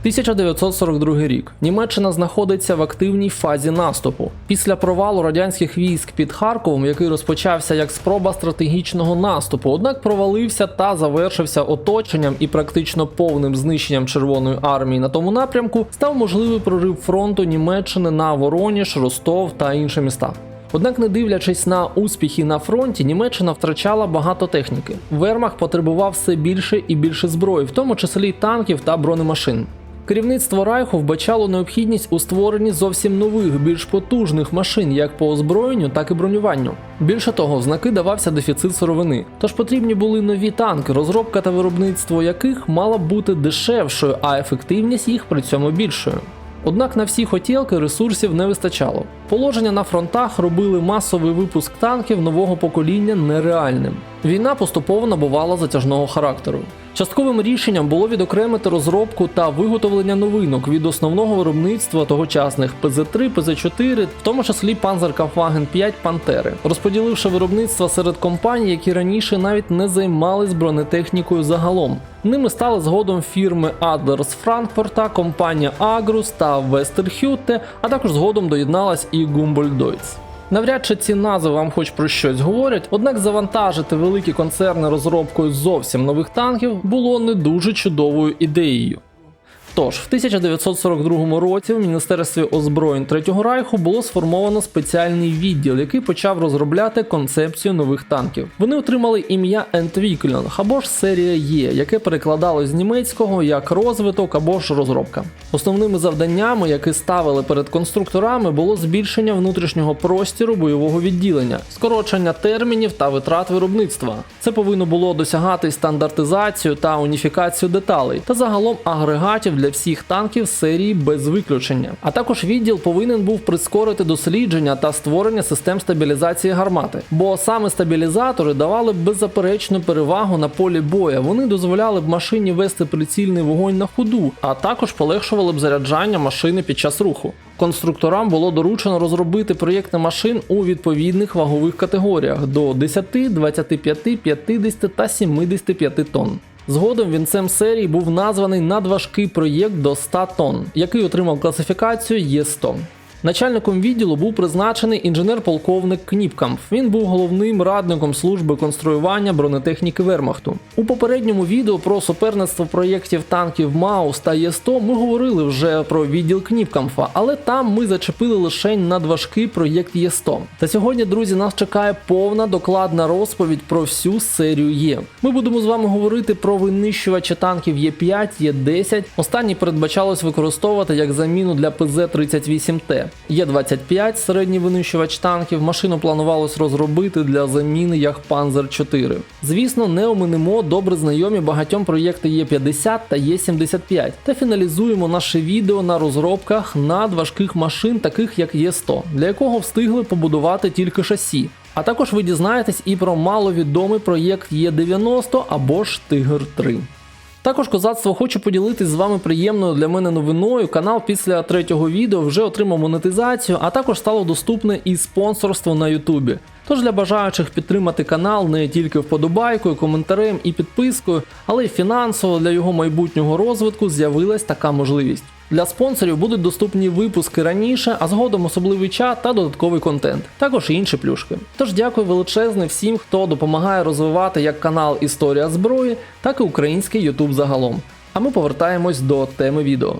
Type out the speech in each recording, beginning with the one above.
1942 рік. Німеччина знаходиться в активній фазі наступу. Після провалу радянських військ під Харковом, який розпочався як спроба стратегічного наступу, однак провалився та завершився оточенням і практично повним знищенням Червоної армії на тому напрямку, став можливий прорив фронту Німеччини на Вороніж, Ростов та інші міста. Однак, не дивлячись на успіхи на фронті, Німеччина втрачала багато техніки. Вермах потребував все більше і більше зброї, в тому числі танків та бронемашин. Керівництво Райху вбачало необхідність у створенні зовсім нових, більш потужних машин, як по озброєнню, так і бронюванню. Більше того, знаки давався дефіцит сировини, тож потрібні були нові танки, розробка та виробництво яких мала б бути дешевшою, а ефективність їх при цьому більшою. Однак на всі хотілки ресурсів не вистачало. Положення на фронтах робили масовий випуск танків нового покоління нереальним. Війна поступово набувала затяжного характеру. Частковим рішенням було відокремити розробку та виготовлення новинок від основного виробництва тогочасних ПЗ-3, ПЗ-4, в тому числі Panzerkampfwagen 5 Пантери, розподіливши виробництво серед компаній, які раніше навіть не займались бронетехнікою загалом. Ними стали згодом фірми Adler з Франкфурта, компанія Agrus та Westerhütte, а також згодом доєдналась і Gumboldt Deutz. Навряд чи ці назви вам хоч про щось говорять, однак завантажити великі концерни розробкою зовсім нових танків було не дуже чудовою ідеєю. Тож, в 1942 році в Міністерстві озброєнь Третього Райху було сформовано спеціальний відділ, який почав розробляти концепцію нових танків. Вони отримали ім'я Entwicklung або ж серія Є, яке перекладалось з німецького як розвиток або ж розробка. Основними завданнями, які ставили перед конструкторами, було збільшення внутрішнього простіру бойового відділення, скорочення термінів та витрат виробництва. Це повинно було досягати стандартизацію та уніфікацію деталей та загалом агрегатів для всіх танків серії без виключення. А також відділ повинен був прискорити дослідження та створення систем стабілізації гармати, бо саме стабілізатори давали б беззаперечну перевагу на полі боя. Вони дозволяли б машині вести прицільний вогонь на ходу, а також полегшували б заряджання машини під час руху. Конструкторам було доручено розробити проєкти машин у відповідних вагових категоріях до 10, 25, 50 та 75 тонн. Згодом вінцем серії був названий надважкий проєкт до 100 тонн, який отримав класифікацію Є100. Начальником відділу був призначений інженер-полковник Кніпкамф. Він був головним радником служби конструювання бронетехніки Вермахту. У попередньому відео про суперництво проєктів танків Маус та Є100 ми говорили вже про відділ Кніпкамфа, але там ми зачепили лише надважкий проєкт Є100. Та сьогодні, друзі, нас чекає повна докладна розповідь про всю серію Є. Ми будемо з вами говорити про винищувачі танків Є5, Є10. Останній передбачалось використовувати як заміну для ПЗ-38Т. Є-25 середній винищувач танків. Машину планувалось розробити для заміни Panzer 4. Звісно, не оминемо добре знайомі багатьом проєкти Є-50 та Є-75 та фіналізуємо наше відео на розробках надважких машин, таких як Є-100, для якого встигли побудувати тільки шасі. А також ви дізнаєтесь і про маловідомий проєкт Є-90 або ж Тигр 3. Також козацтво хочу поділитись з вами приємною для мене новиною. Канал після третього відео вже отримав монетизацію, а також стало доступне і спонсорство на Ютубі. Тож для бажаючих підтримати канал не тільки вподобайкою, коментарем і підпискою, але й фінансово для його майбутнього розвитку з'явилась така можливість. Для спонсорів будуть доступні випуски раніше, а згодом особливий чат та додатковий контент, також і інші плюшки. Тож дякую величезне всім, хто допомагає розвивати як канал Історія зброї, так і український YouTube загалом. А ми повертаємось до теми відео.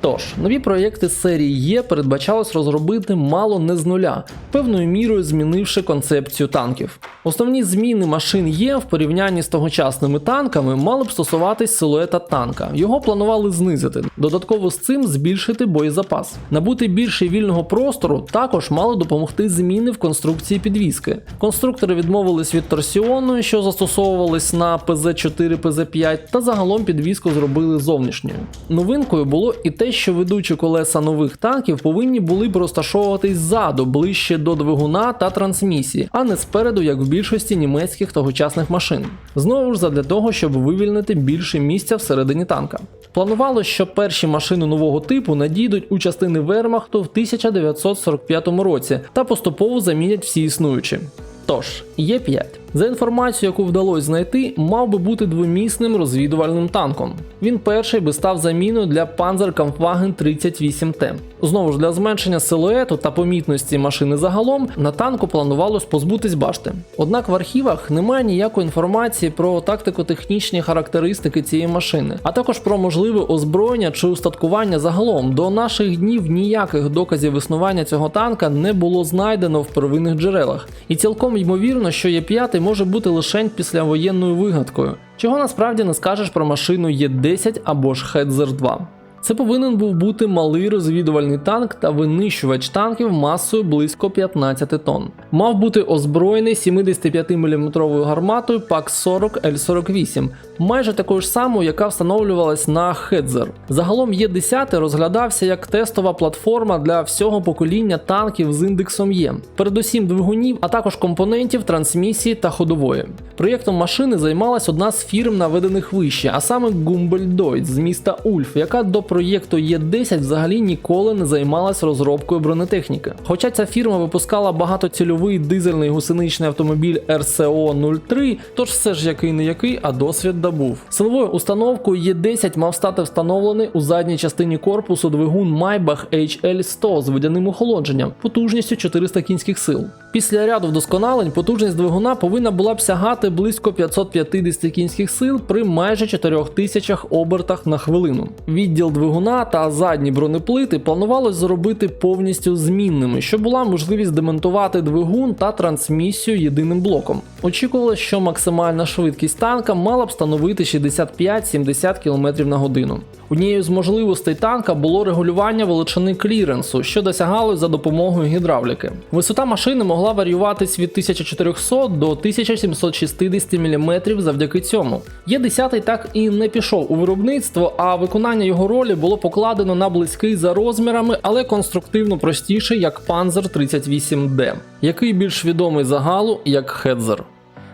Тож, нові проєкти серії Є передбачалось розробити мало не з нуля, певною мірою змінивши концепцію танків. Основні зміни машин Є в порівнянні з тогочасними танками мали б стосуватись силуета танка. Його планували знизити, додатково з цим збільшити боєзапас. Набути більше вільного простору також мали допомогти зміни в конструкції підвіски. Конструктори відмовились від торсіону, що застосовувались на ПЗ-4, ПЗ-5, та загалом підвіску зробили зовнішньою. Новинкою було і те, що ведучі колеса нових танків повинні були б розташовуватись ззаду, ближче до двигуна та трансмісії, а не спереду, як в більшості німецьких тогочасних машин. Знову ж задля того, щоб вивільнити більше місця всередині танка. Планувалось, що перші машини нового типу надійдуть у частини Вермахту в 1945 році та поступово замінять всі існуючі. Тож, Є5. За інформацією, яку вдалося знайти, мав би бути двомісним розвідувальним танком. Він перший би став заміною для Panzerkampfwagen 38T. Знову ж для зменшення силуету та помітності машини загалом на танку планувалось позбутись башти. Однак в архівах немає ніякої інформації про тактико-технічні характеристики цієї машини, а також про можливе озброєння чи устаткування загалом. До наших днів ніяких доказів існування цього танка не було знайдено в первинних джерелах, і цілком ймовірно, що Є5 може бути лише післявоєнною вигадкою, чого насправді не скажеш про машину Є10 або ж Хедзер 2. Це повинен був бути малий розвідувальний танк та винищувач танків масою близько 15 тонн. Мав бути озброєний 75-мм гарматою ПАК-40 Л-48, майже такою ж самою, яка встановлювалась на Хедзер. Загалом Є-10 розглядався як тестова платформа для всього покоління танків з індексом Є, передусім двигунів, а також компонентів трансмісії та ходової. Проєктом машини займалась одна з фірм, наведених вище, а саме Гумбельдойт з міста Ульф, яка до проєкту Є10 взагалі ніколи не займалась розробкою бронетехніки. Хоча ця фірма випускала багатоцільовий дизельний гусеничний автомобіль RCO 03, тож все ж який не який, а досвід добув. Силовою установкою Є10 мав стати встановлений у задній частині корпусу двигун Maybach HL100 з водяним охолодженням потужністю 400 кінських сил. Після ряду вдосконалень потужність двигуна повинна була б сягати близько 550 кінських сил при майже 4000 обертах на хвилину. Відділ двигуна та задні бронеплити планувалось зробити повністю змінними, щоб була можливість демонтувати двигун та трансмісію єдиним блоком. Очікувалось, що максимальна швидкість танка мала б становити 65-70 км на годину. Однією з можливостей танка було регулювання величини кліренсу, що досягалось за допомогою гідравліки. Висота машини могла варіюватись від 1400 до 1760 мм завдяки цьому. Є 10 так і не пішов у виробництво, а виконання його ролі було покладено на близький за розмірами, але конструктивно простіший як Panzer 38D, який більш відомий загалу як Хедзер.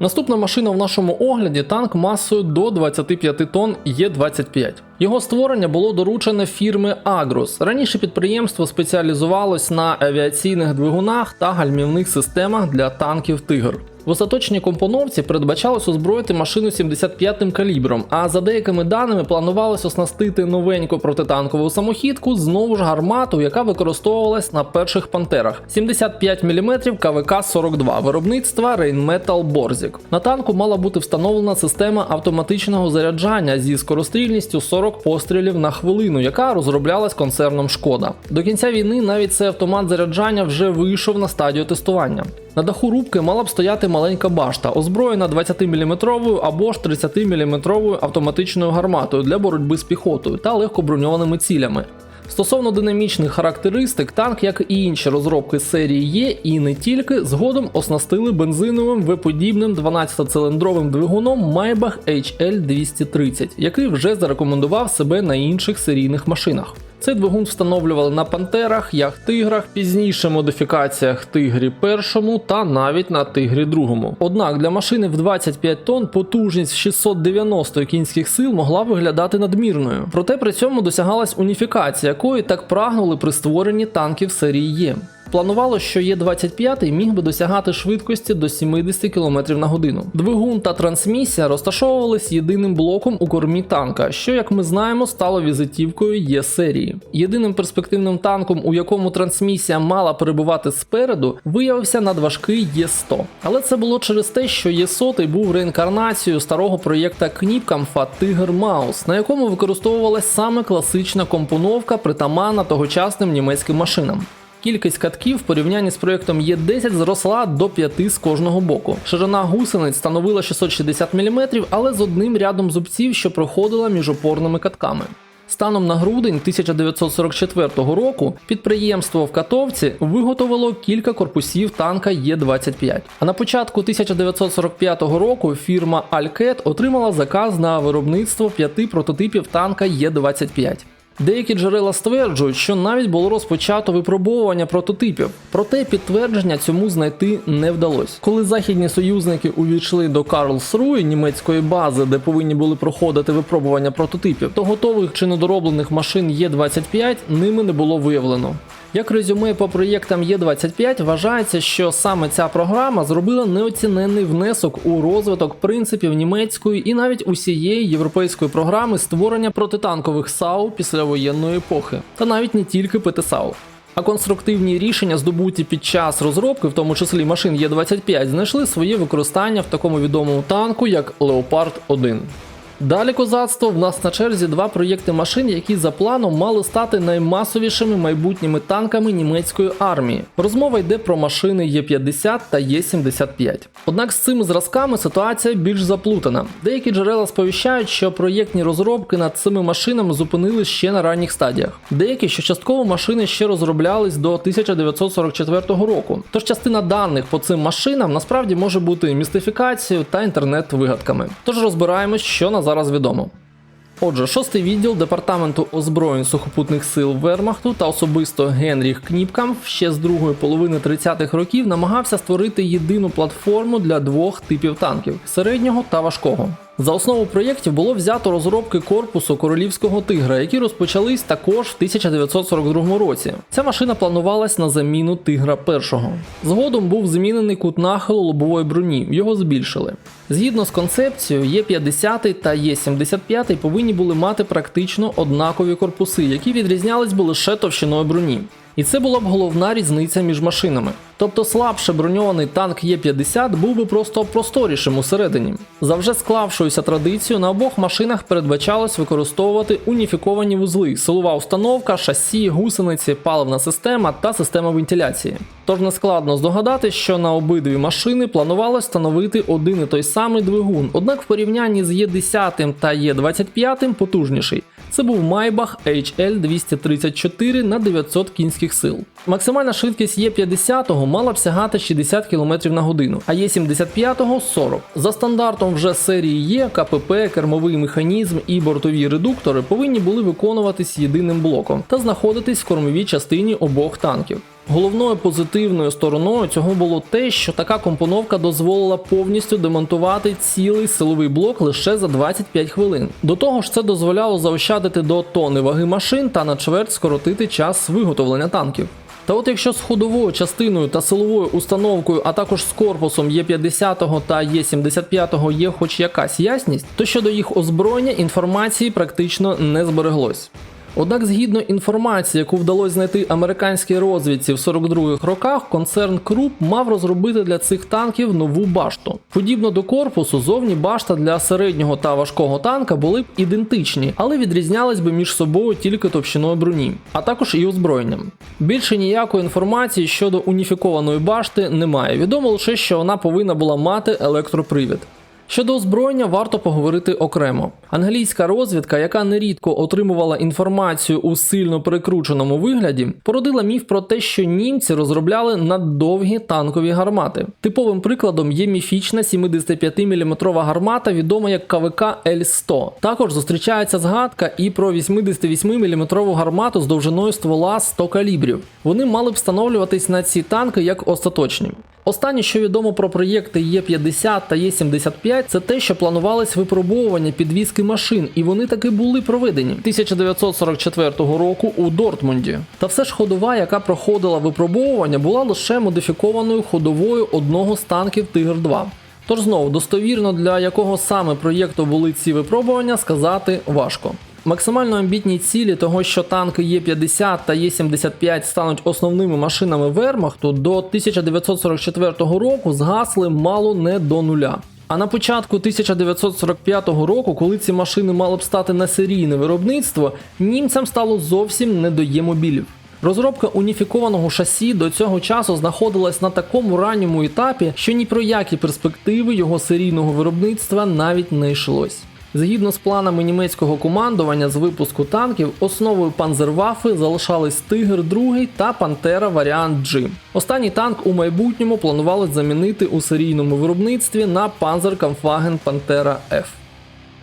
Наступна машина в нашому огляді танк масою до 25 тонн Є-25. Його створення було доручене фірми Агрос. Раніше підприємство спеціалізувалось на авіаційних двигунах та гальмівних системах для танків Тигр. В остаточній компоновці передбачалось озброїти машину 75-м калібром, а за деякими даними планувалось оснастити новеньку протитанкову самохідку знову ж гармату, яка використовувалась на перших пантерах 75 мм КВК-42 виробництва Rheinmetall Borzig. На танку мала бути встановлена система автоматичного заряджання зі скорострільністю 40 пострілів на хвилину, яка розроблялась концерном Шкода. До кінця війни навіть цей автомат заряджання вже вийшов на стадію тестування. На даху рубки мала б стояти маленька башта, озброєна 20-мм або ж 30-мм автоматичною гарматою для боротьби з піхотою та легкоброньованими цілями. Стосовно динамічних характеристик, танк, як і інші розробки серії є, і не тільки, згодом оснастили бензиновим V-подібним 12-циліндровим двигуном Maybach HL230, який вже зарекомендував себе на інших серійних машинах. Цей двигун встановлювали на пантерах, як тиграх, пізніше модифікаціях Тигрі першому та навіть на Тигрі другому. Однак для машини в 25 тонн потужність 690 кінських сил могла виглядати надмірною. Проте при цьому досягалась уніфікація, якої так прагнули при створенні танків серії Є. Планувало, що Є25 міг би досягати швидкості до 70 км на годину. Двигун та трансмісія розташовувались єдиним блоком у кормі танка, що, як ми знаємо, стало візитівкою Є серії. Єдиним перспективним танком, у якому трансмісія мала перебувати спереду, виявився надважкий Є100. Але це було через те, що Є100 був реінкарнацією старого проєкта Кніпкамфа Тигр Маус, на якому використовувалась саме класична компоновка, притаманна тогочасним німецьким машинам. Кількість катків в порівнянні з проєктом Є10 зросла до 5 з кожного боку. Ширина гусениць становила 660 мм, але з одним рядом зубців, що проходила між опорними катками. Станом на грудень 1944 року підприємство в Катовці виготовило кілька корпусів танка Є-25. А на початку 1945 року фірма Alcat отримала заказ на виробництво п'яти прототипів танка Є-25. Деякі джерела стверджують, що навіть було розпочато випробовування прототипів, проте підтвердження цьому знайти не вдалося. Коли західні союзники увійшли до Карлсруї, німецької бази, де повинні були проходити випробування прототипів, то готових чи недороблених машин Є-25 ними не було виявлено. Як резюме по проєктам Є25 вважається, що саме ця програма зробила неоціненний внесок у розвиток принципів німецької і навіть усієї європейської програми створення протитанкових САУ післявоєнної епохи, та навіть не тільки ПТСАУ. А конструктивні рішення, здобуті під час розробки, в тому числі машин Є25, знайшли своє використання в такому відомому танку, як Леопард 1. Далі козацтво в нас на черзі два проєкти машин, які за планом мали стати наймасовішими майбутніми танками німецької армії. Розмова йде про машини Є50 та Є75. Однак з цими зразками ситуація більш заплутана. Деякі джерела сповіщають, що проєктні розробки над цими машинами зупинились ще на ранніх стадіях. Деякі, що частково машини ще розроблялись до 1944 року. Тож частина даних по цим машинам насправді може бути містифікацією та інтернет-вигадками. Тож розбираємось, що на зараз відомо. Отже, шостий відділ департаменту озброєнь сухопутних сил Вермахту та особисто Генріх Кніпкам ще з другої половини 30-х років намагався створити єдину платформу для двох типів танків середнього та важкого. За основу проєктів було взято розробки корпусу королівського тигра, які розпочались також в 1942 році. Ця машина планувалась на заміну тигра першого. Згодом був змінений кут нахилу лобової броні, його збільшили. Згідно з концепцією, Є50 та Є75 повинні були мати практично однакові корпуси, які відрізнялись би лише товщиною броні. І це була б головна різниця між машинами. Тобто слабше броньований танк Є50 був би просто просторішим усередині. За вже склавшоюся традицією на обох машинах передбачалось використовувати уніфіковані вузли, силова установка, шасі, гусениці, паливна система та система вентиляції. Тож не складно здогадати, що на обидві машини планувалось встановити один і той самий двигун, однак в порівнянні з Є10 та Є25 потужніший. Це був Maybach HL234 на 900 кінських сил. Максимальна швидкість Є50 мала б сягати 60 км на годину, а Е75 40. За стандартом вже серії Є, КПП, кермовий механізм і бортові редуктори повинні були виконуватись єдиним блоком та знаходитись в кормовій частині обох танків. Головною позитивною стороною цього було те, що така компоновка дозволила повністю демонтувати цілий силовий блок лише за 25 хвилин. До того ж, це дозволяло заощадити до тонни ваги машин та на чверть скоротити час виготовлення танків. Та от якщо з ходовою частиною та силовою установкою, а також з корпусом Є50 та Є75 є хоч якась ясність, то щодо їх озброєння інформації практично не збереглось. Однак, згідно інформації, яку вдалося знайти американській розвідці в 42-х роках, концерн Круп мав розробити для цих танків нову башту. Подібно до корпусу, зовні башта для середнього та важкого танка були б ідентичні, але відрізнялись би між собою тільки товщиною броні, а також і озброєнням. Більше ніякої інформації щодо уніфікованої башти немає. Відомо лише, що вона повинна була мати електропривід. Щодо озброєння варто поговорити окремо. Англійська розвідка, яка нерідко отримувала інформацію у сильно перекрученому вигляді, породила міф про те, що німці розробляли наддовгі танкові гармати. Типовим прикладом є міфічна 75-мм гармата, відома як КВК Л-100. Також зустрічається згадка і про 88-мм гармату з довжиною ствола 100 калібрів. Вони мали б встановлюватись на ці танки як остаточні. Останнє, що відомо про проєкти Є50 та Є75, це те, що планувались випробовування підвізки машин, і вони таки були проведені 1944 року у Дортмунді. Та все ж ходова, яка проходила випробовування, була лише модифікованою ходовою одного з танків Тигр 2. Тож знову достовірно для якого саме проєкту були ці випробування, сказати важко. Максимально амбітні цілі того, що танки Є50 та Є75 стануть основними машинами Вермахту, до 1944 року згасли мало не до нуля. А на початку 1945 року, коли ці машини мали б стати на серійне виробництво, німцям стало зовсім не до Є-мобілів. Розробка уніфікованого шасі до цього часу знаходилась на такому ранньому етапі, що ні про які перспективи його серійного виробництва навіть не йшлось. Згідно з планами німецького командування з випуску танків, основою панзервафи залишались Тигр 2 та Пантера варіант G. Останній танк у майбутньому планували замінити у серійному виробництві на Panzerkampfwagen Pantera F.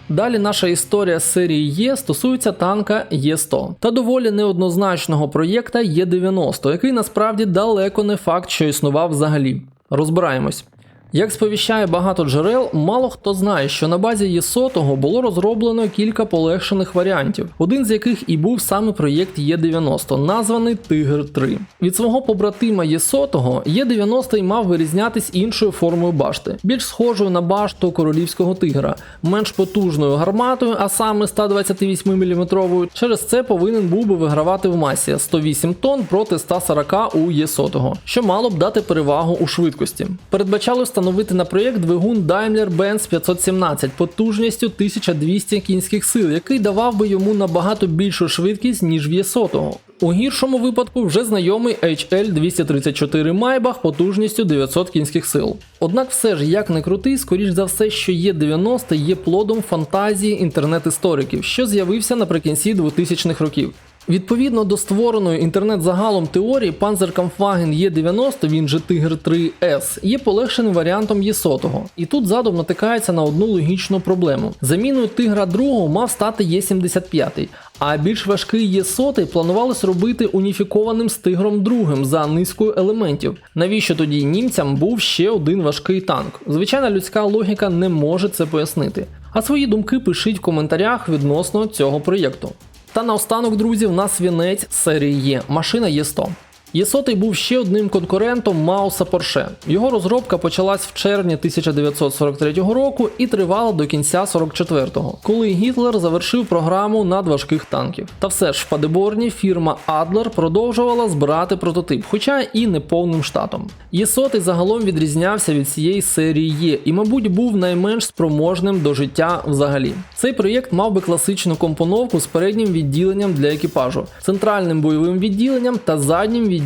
Далі наша історія з серії Є стосується танка Є100 та доволі неоднозначного проєкта Є90, який насправді далеко не факт, що існував взагалі. Розбираємось. Як сповіщає багато джерел, мало хто знає, що на базі Є100 було розроблено кілька полегшених варіантів, один з яких і був саме проєкт Є90, названий Тигр 3. Від свого побратима Є100 Є90 мав вирізнятись іншою формою башти, більш схожою на башту королівського тигра, менш потужною гарматою, а саме 128 мм. Через це повинен був би вигравати в масі 108 тонн проти 140 у Є100, що мало б дати перевагу у швидкості. Передбачали встановити на проєкт двигун Daimler-Benz 517 потужністю 1200 кінських сил, який давав би йому набагато більшу швидкість, ніж в Є100. У гіршому випадку вже знайомий HL234 Maybach потужністю 900 кінських сил. Однак все ж, як не крутий, скоріш за все, що Є90 є плодом фантазії інтернет-істориків, що з'явився наприкінці 2000-х років. Відповідно до створеної інтернет-загалом теорії, Panzerkampfwagen Е90, він же Тигр 3 S, є полегшеним варіантом Є100. І тут задум натикається на одну логічну проблему. Заміною Тигра 2 мав стати Є75, а більш важкий Є100 планувалось робити уніфікованим з Тигром 2 за низкою елементів. Навіщо тоді німцям був ще один важкий танк? Звичайна людська логіка не може це пояснити. А свої думки пишіть в коментарях відносно цього проєкту. Та наостанок, друзі, в нас вінець серії Є. Машина Є100. Є100 був ще одним конкурентом Мауса Порше. Його розробка почалась в червні 1943 року і тривала до кінця 44-го, коли Гітлер завершив програму над важких танків. Та все ж в Падеборні фірма Adler продовжувала збирати прототип, хоча і не повним штатом. Є100 загалом відрізнявся від цієї серії Є і, мабуть, був найменш спроможним до життя взагалі. Цей проєкт мав би класичну компоновку з переднім відділенням для екіпажу, центральним бойовим відділенням та заднім відділенням,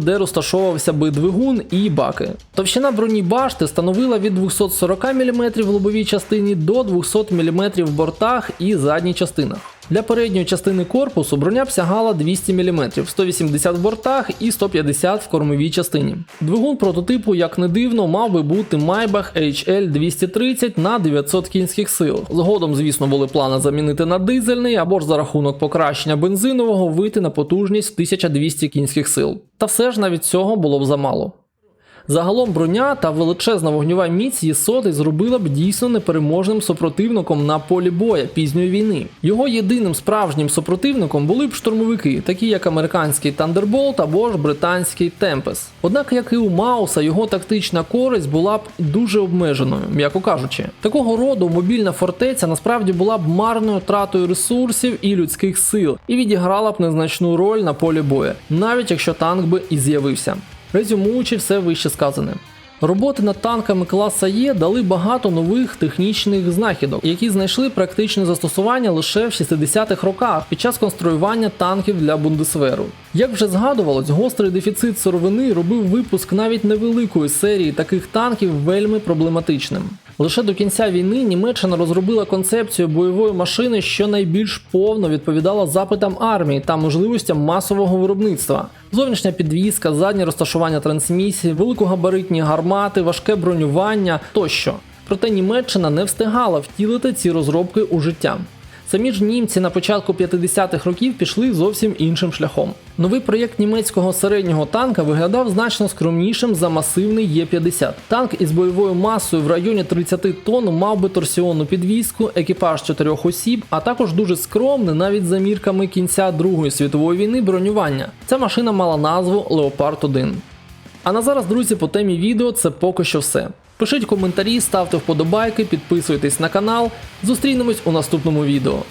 де розташовувався би двигун і баки. Товщина броні башти становила від 240 мм в лобовій частині до 200 мм в бортах і задній частинах. Для передньої частини корпусу броня сягала 200 мм, 180 в бортах і 150 в кормовій частині. Двигун прототипу, як не дивно, мав би бути Maybach HL230 на 900 кінських сил. Згодом, звісно, були плани замінити на дизельний або ж за рахунок покращення бензинового вийти на потужність 1200 кінських сил. Та все ж навіть цього було б замало. Загалом броня та величезна вогньова міць Єсоти зробила б дійсно непереможним супротивником на полі боя пізньої війни. Його єдиним справжнім супротивником були б штурмовики, такі як американський Thunderbolt або ж британський Tempest. Однак, як і у Мауса, його тактична користь була б дуже обмеженою, м'яко кажучи. Такого роду мобільна фортеця насправді була б марною тратою ресурсів і людських сил, і відіграла б незначну роль на полі бою, навіть якщо танк би і з'явився. Резюмуючи все вище сказане. Роботи над танками класа Є дали багато нових технічних знахідок, які знайшли практичне застосування лише в 60-х роках під час конструювання танків для Бундесверу. Як вже згадувалось, гострий дефіцит сировини робив випуск навіть невеликої серії таких танків вельми проблематичним. Лише до кінця війни Німеччина розробила концепцію бойової машини, що найбільш повно відповідала запитам армії та можливостям масового виробництва. Зовнішня підвізка, заднє розташування трансмісії, великогабаритні гармати, важке бронювання тощо. Проте Німеччина не встигала втілити ці розробки у життя. Самі ж німці на початку 50-х років пішли зовсім іншим шляхом. Новий проєкт німецького середнього танка виглядав значно скромнішим за масивний Є-50. Танк із бойовою масою в районі 30 тонн мав би торсіонну підвізку, екіпаж чотирьох осіб, а також дуже скромне, навіть за мірками кінця Другої світової війни бронювання. Ця машина мала назву Leopard 1. А на зараз, друзі, по темі відео це поки що все. Пишіть коментарі, ставте вподобайки, підписуйтесь на канал. Зустрінемось у наступному відео.